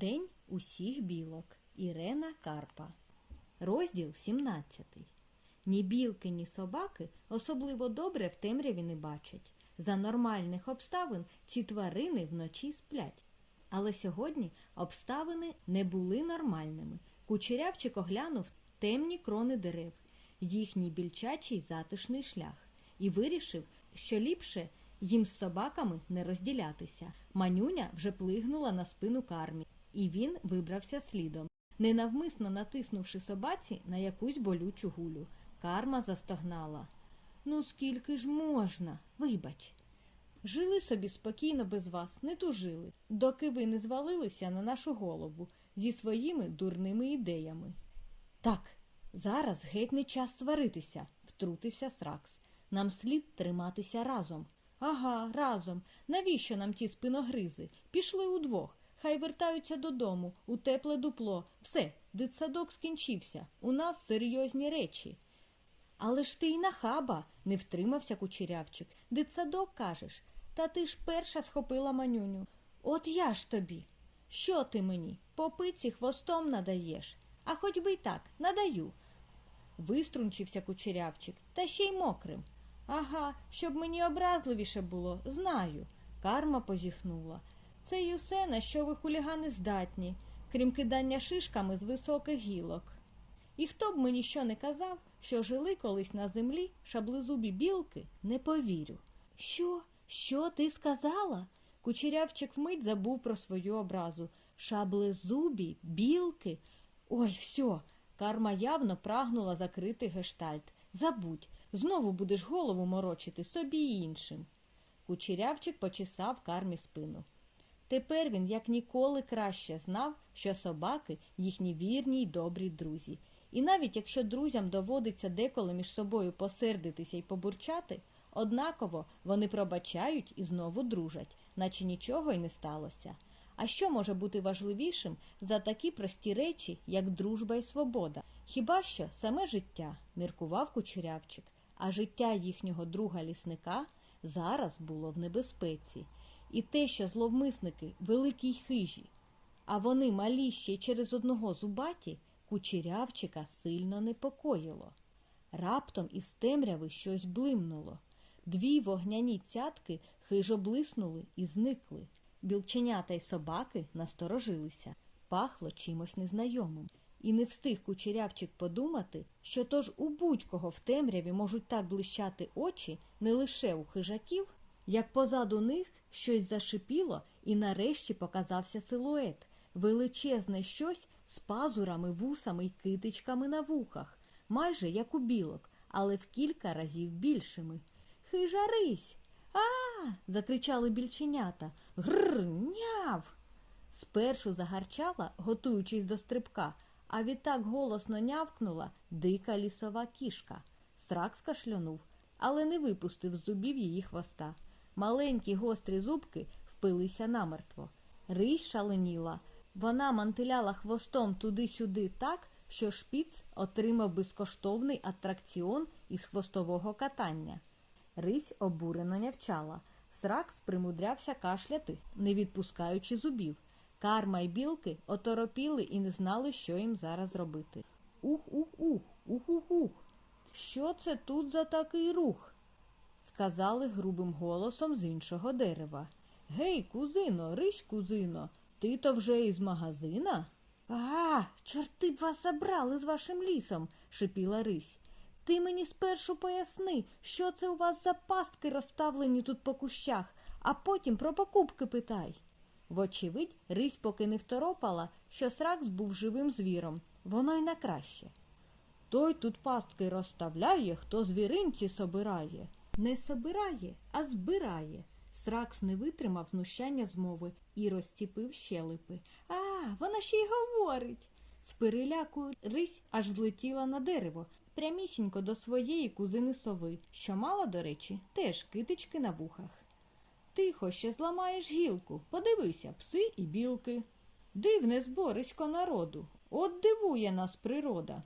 День усіх білок. Ірена Карпа. Розділ 17. Ні білки, ні собаки особливо добре в темряві не бачать. За нормальних обставин ці тварини вночі сплять. Але сьогодні обставини не були нормальними. Кучерявчик оглянув темні крони дерев, їхній більчачий затишний шлях, і вирішив, що ліпше їм з собаками не розділятися. Манюня вже плигнула на спину кармі, і він вибрався слідом, ненавмисно натиснувши собаці на якусь болючу гулю. Карма застогнала. Ну, скільки ж можна? Вибач. Жили собі спокійно без вас, не тужили, доки ви не звалилися на нашу голову зі своїми дурними ідеями. Так, зараз геть не час сваритися, втрутився Сракс. Нам слід триматися разом. Ага, разом. Навіщо нам ті спиногризи? Пішли удвох. Хай вертаються додому, у тепле дупло. Все, дитсадок скінчився. У нас серйозні речі. Але ж ти й нахаба, не втримався кучерявчик. Дитсадок кажеш. Та ти ж перша схопила манюню. От я ж тобі. Що ти мені? По пиці хвостом надаєш. А хоч би й так, надаю. Виструнчився кучерявчик, та ще й мокрим. Ага, щоб мені образливіше було, знаю. Карма позіхнула. Це й усе, на що ви хулігани здатні, крім кидання шишками з високих гілок. І хто б мені що не казав, що жили колись на землі шаблезубі білки, не повірю. Що? Що ти сказала? Кучерявчик вмить забув про свою образу. Шаблезубі, білки. Ой, все. Карма явно прагнула закрити гештальт. Забудь, знову будеш голову морочити собі й іншим. Кучерявчик почесав кармі спину. Тепер він як ніколи краще знав, що собаки їхні вірні й добрі друзі. І навіть якщо друзям доводиться деколи між собою посердитися й побурчати, однаково вони пробачають і знову дружать, наче нічого й не сталося. А що може бути важливішим за такі прості речі, як дружба і свобода? Хіба що саме життя, міркував кучерявчик, а життя їхнього друга лісника зараз було в небезпеці. І те, що зловмисники великі й хижі, а вони малі ще через одного зубаті, кучерявчика сильно непокоїло. Раптом із темряви щось блимнуло. Дві вогняні цятки хижо блиснули і зникли. Білченята й собаки насторожилися, пахло чимось незнайомим. І не встиг кучерявчик подумати, що тож у будь-кого в темряві можуть так блищати очі не лише у хижаків, як позаду них щось зашипіло, і нарешті показався силует, величезне щось з пазурами, вусами й китичками на вухах, майже як у білок, але в кілька разів більшими. Хижа рись! А. закричали більченята. Грр, няв. Спершу загарчала, готуючись до стрибка, а відтак голосно нявкнула дика лісова кішка. Срак скашлянув, але не випустив з зубів її хвоста. Маленькі гострі зубки впилися намертво. Рись шаленіла. Вона мантиляла хвостом туди-сюди так, що шпіц отримав безкоштовний атракціон із хвостового катання. Рись обурено нявчала. Сракс примудрявся кашляти, не відпускаючи зубів. Карма й білки оторопіли і не знали, що їм зараз робити. Ух-ух-ух, ух-ух-ух. Що це тут за такий рух? Сказали грубим голосом з іншого дерева. Гей, кузино, рись, кузино, ти то вже із магазина? А, чорти б вас забрали з вашим лісом, шипіла рись. Ти мені спершу поясни, що це у вас за пастки розставлені тут по кущах, а потім про покупки питай. Вочевидь, рись поки не второпала, що сракс був живим звіром, воно й на краще. Той тут пастки розставляє, хто звіринці собирає. Не собирає, а збирає. Сракс не витримав знущання змови і розціпив щелепи. А, вона ще й говорить. З переляку рись аж злетіла на дерево, прямісінько до своєї кузини сови, що мала, до речі, теж китички на вухах. Тихо, ще зламаєш гілку. Подивися, пси і білки. Дивне зборисько народу. От дивує нас природа.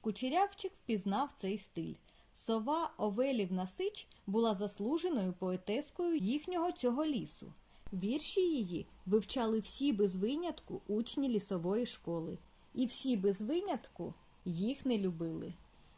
Кучерявчик впізнав цей стиль. Сова Овелівна Сич була заслуженою поетескою їхнього цього лісу. Вірші її вивчали всі без винятку учні лісової школи, і всі без винятку їх не любили.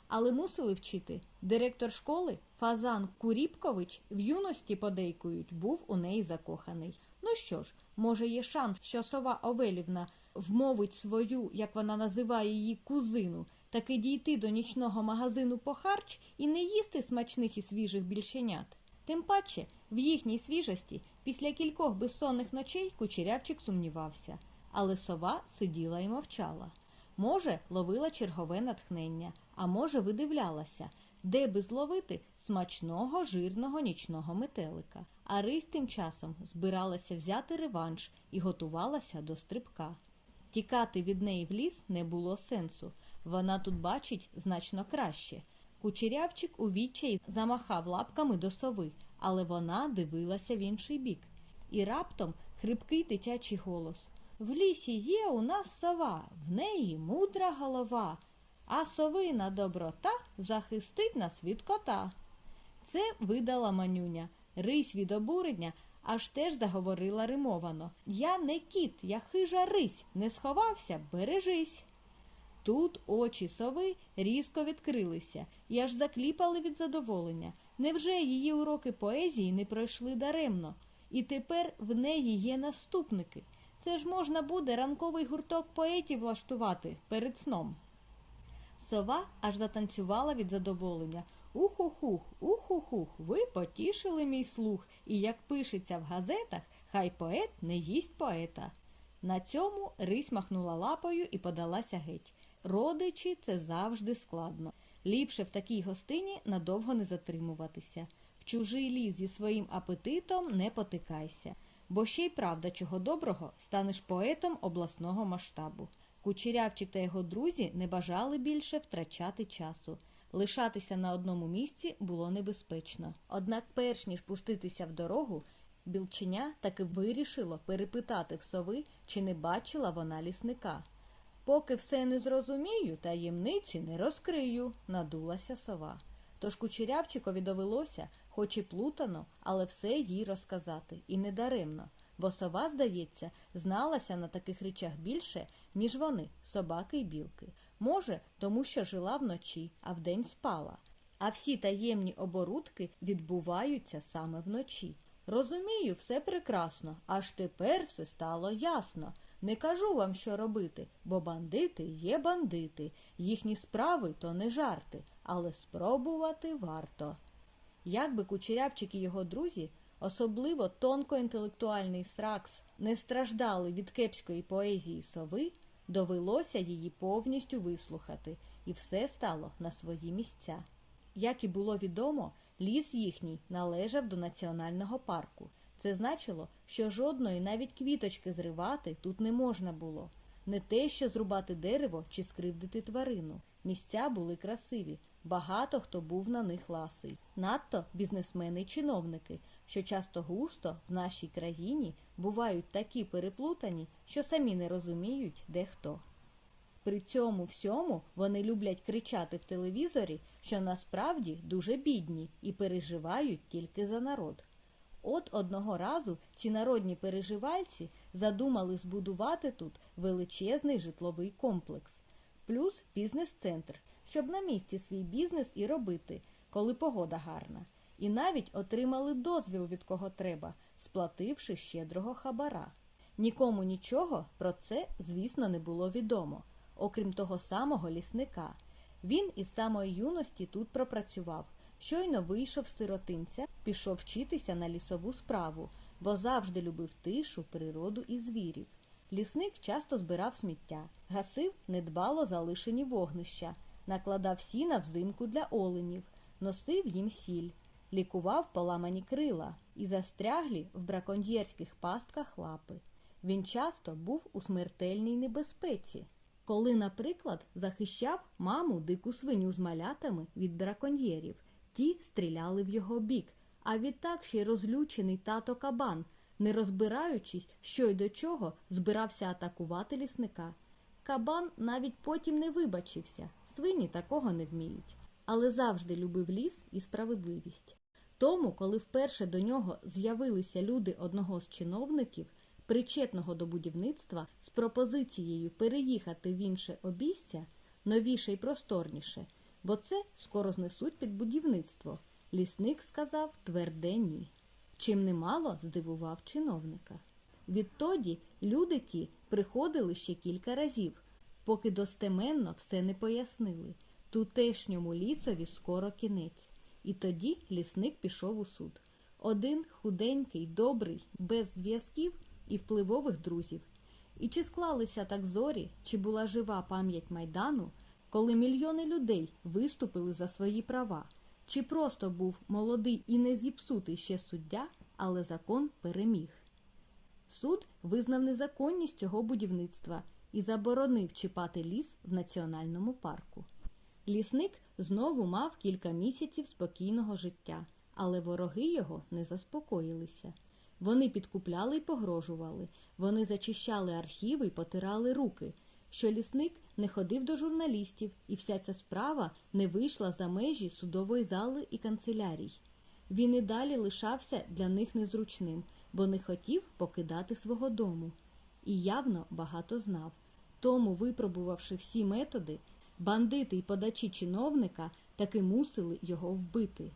Але мусили вчити. Директор школи Фазан Куріпкович в юності подейкують, був у неї закоханий. Ну що ж, може, є шанс, що сова Овелівна вмовить свою, як вона називає її, кузину, таки дійти до нічного магазину по харч і не їсти смачних і свіжих більшенят. Тим паче, в їхній свіжості після кількох безсонних ночей кучерявчик сумнівався, але сова сиділа і мовчала. Може, ловила чергове натхнення, а може, видивлялася, де би зловити смачного жирного нічного метелика. А рись тим часом збиралася взяти реванш і готувалася до стрибка. Тікати від неї в ліс не було сенсу. Вона тут бачить значно краще. Кучерявчик у відчаї замахав лапками до сови, але вона дивилася в інший бік. І раптом хрипкий дитячий голос. В лісі є у нас сова, в неї мудра голова, а совина доброта захистить нас від кота. Це видала манюня. Рись від обурення аж теж заговорила римовано. Я не кіт, я хижа рись, не сховався, бережись. Тут очі сови різко відкрилися і аж закліпали від задоволення. Невже її уроки поезії не пройшли даремно? І тепер в неї є наступники. Це ж можна буде ранковий гурток поетів влаштувати перед сном. Сова аж затанцювала від задоволення. Уху-хух, уху-хух, ви потішили мій слух, і як пишеться в газетах, хай поет не їсть поета. На цьому рись махнула лапою і подалася геть. Родичі це завжди складно. Ліпше в такій гостині надовго не затримуватися. В чужий ліс зі своїм апетитом не потикайся, бо ще й правда, чого доброго, станеш поетом обласного масштабу. Кучерявчик та його друзі не бажали більше втрачати часу. Лишатися на одному місці було небезпечно. Однак, перш ніж пуститися в дорогу, білченя таки вирішило перепитати в сови, чи не бачила вона лісника. Поки все не зрозумію, таємниці не розкрию, надулася сова. Тож кучерявчикові довелося, хоч і плутано, але все їй розказати, і не даремно, бо сова, здається, зналася на таких речах більше, ніж вони, собаки й білки. Може, тому що жила вночі, а вдень спала. А всі таємні оборудки відбуваються саме вночі. Розумію, все прекрасно, аж тепер все стало ясно. Не кажу вам, що робити, бо бандити є бандити, їхні справи то не жарти, але спробувати варто. Як би кучерявчик і його друзі, особливо тонкоінтелектуальний сракс, не страждали від кепської поезії сови, довелося її повністю вислухати, і все стало на свої місця. Як і було відомо, ліс їхній належав до національного парку. Це значило, що жодної навіть квіточки зривати тут не можна було. Не те, що зрубати дерево чи скривдити тварину. Місця були красиві, багато хто був на них ласий. Надто бізнесмени й чиновники, що часто густо в нашій країні бувають такі переплутані, що самі не розуміють, де хто. При цьому всьому вони люблять кричати в телевізорі, що насправді дуже бідні і переживають тільки за народ. От одного разу ці народні переживальці задумали збудувати тут величезний житловий комплекс, плюс бізнес-центр, щоб на місці свій бізнес і робити, коли погода гарна. І навіть отримали дозвіл від кого треба, сплативши щедрого хабара. Нікому нічого про це, звісно, не було відомо, окрім того самого лісника. Він із самої юності тут пропрацював. Щойно вийшов з сиротинця, пішов вчитися на лісову справу, бо завжди любив тишу, природу і звірів. Лісник часто збирав сміття, гасив недбало залишені вогнища, накладав сіна взимку для оленів, носив їм сіль, лікував поламані крила і застряглі в браконьєрських пастках лапи. Він часто був у смертельній небезпеці, коли, наприклад, захищав маму дику свиню з малятами від браконьєрів. Ті стріляли в його бік, а відтак ще й розлючений тато кабан, не розбираючись, що й до чого, збирався атакувати лісника. Кабан навіть потім не вибачився, свині такого не вміють, але завжди любив ліс і справедливість. Тому, коли вперше до нього з'явилися люди одного з чиновників, причетного до будівництва, з пропозицією переїхати в інше обійстя, новіше і просторніше, бо це скоро знесуть під будівництво, лісник сказав тверде ні. Чим немало здивував чиновника. Відтоді люди ті приходили ще кілька разів, поки достеменно все не пояснили. Тутешньому лісові скоро кінець. І тоді лісник пішов у суд. Один худенький, добрий, без зв'язків і впливових друзів. І чи склалися так зорі, чи була жива пам'ять майдану, коли мільйони людей виступили за свої права, чи просто був молодий і не зіпсутий ще суддя, але закон переміг. Суд визнав незаконність цього будівництва і заборонив чіпати ліс в національному парку. Лісник знову мав кілька місяців спокійного життя, але вороги його не заспокоїлися. Вони підкупляли й погрожували, вони зачищали архіви й потирали руки, що лісник не ходив до журналістів, і вся ця справа не вийшла за межі судової зали і канцелярій. Він і далі лишався для них незручним, бо не хотів покидати свого дому. І явно багато знав. Тому, випробувавши всі методи, бандити й подачі чиновника таки мусили його вбити.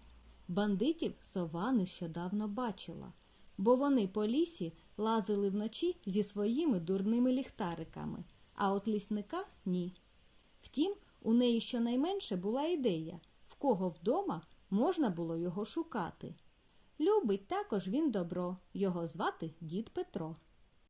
Бандитів сова нещодавно бачила, бо вони по лісі лазили вночі зі своїми дурними ліхтариками, а от лісника ні. Втім, у неї щонайменше була ідея, в кого вдома можна було його шукати. Любить також він добро, його звати дід Петро.